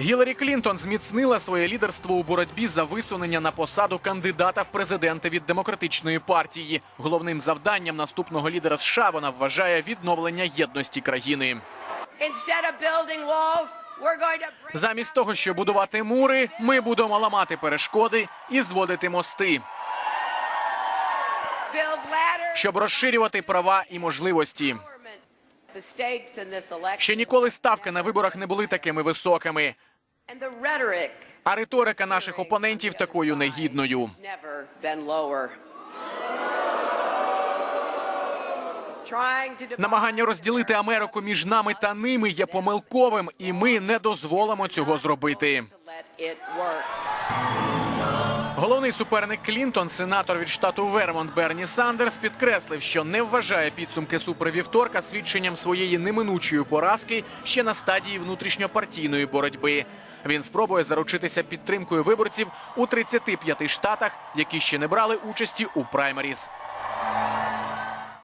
Гіларі Клінтон зміцнила своє лідерство у боротьбі за висунення на посаду кандидата в президенти від демократичної партії. Головним завданням наступного лідера США вона вважає відновлення єдності країни. Замість того, щоб будувати мури, ми будемо ламати перешкоди і зводити мости, щоб розширювати права і можливості. Ще ніколи ставки на виборах не були такими високими, а риторика наших опонентів такою негідною. Намагання розділити Америку між нами та ними є помилковим, і ми не дозволимо цього зробити. Головний суперник Клінтон, сенатор від штату Вермонт Берні Сандерс, підкреслив, що не вважає підсумки супервівторка свідченням своєї неминучої поразки ще на стадії внутрішньопартійної боротьби. Він спробує заручитися підтримкою виборців у 35 штатах, які ще не брали участі у праймеріз.